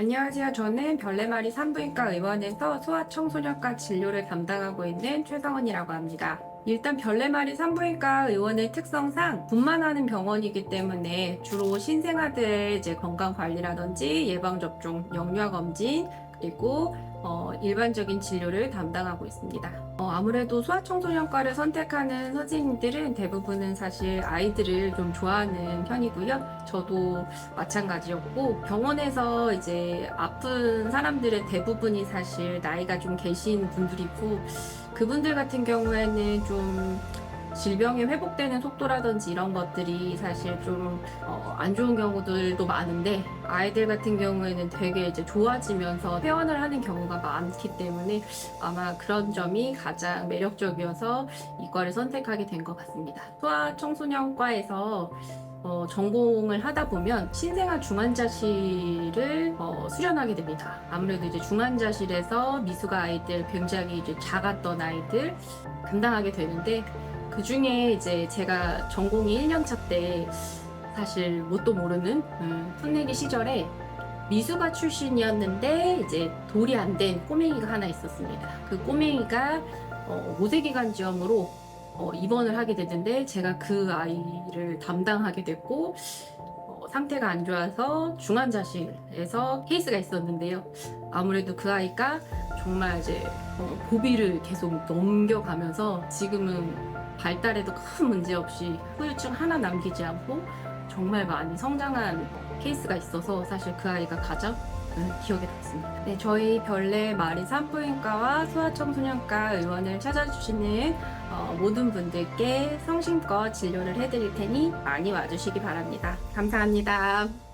안녕하세요. 저는 별내마리 산부인과 의원에서 소아청소년과 진료를 담당하고 있는 최성원이라고 합니다. 일단 별내마리 산부인과 의원의 특성상 분만하는 병원이기 때문에 주로 신생아들의 이제 건강 관리라든지 예방 접종, 영유아 검진 그리고 어, 일반적인 진료를 담당하고 있습니다. 어, 아무래도 소아청소년과를 선택하는 선생님들은 대부분은 사실 아이들을 좀 좋아하는 편이고요. 저도 마찬가지였고 병원에서 이제 아픈 사람들의 대부분이 사실 나이가 좀 계신 분들이고 그분들 같은 경우에는 좀 질병이 회복되는 속도라든지 이런 것들이 사실 좀 안 좋은 경우들도 많은데 아이들 같은 경우에는 되게 이제 좋아지면서 퇴원을 하는 경우가 많기 때문에 아마 그런 점이 가장 매력적이어서 이과를 선택하게 된 것 같습니다. 소아 청소년과에서 어, 전공을 하다 보면 신생아 중환자실을 어, 수련하게 됩니다. 아무래도 이제 중환자실에서 미숙아 아이들, 굉장히 이제 작았던 아이들 감당하게 되는데 그 중에 이제 제가 전공이 1년차 때 사실 뭣도 모르는 음, 풋내기 시절에 미숙아 출신이었는데 이제 돌이 안 된 꼬맹이가 하나 있었습니다. 그 꼬맹이가 어, 모세기관지염으로 어, 입원을 하게 됐는데 제가 그 아이를 담당하게 됐고 어, 상태가 안 좋아서 중환자실에서 케이스가 있었는데요. 아무래도 그 아이가 정말 이제 어, 고비를 계속 넘겨가면서 지금은 발달에도 큰 문제 없이 후유증 하나 남기지 않고 정말 많이 성장한 케이스가 있어서 사실 그 아이가 가장 음, 기억에 남습니다. 네, 저희 별내 마리 산부인과와 소아청소년과 의원을 찾아주시는 어, 모든 분들께 성심껏 진료를 해드릴 테니 많이 와주시기 바랍니다. 감사합니다.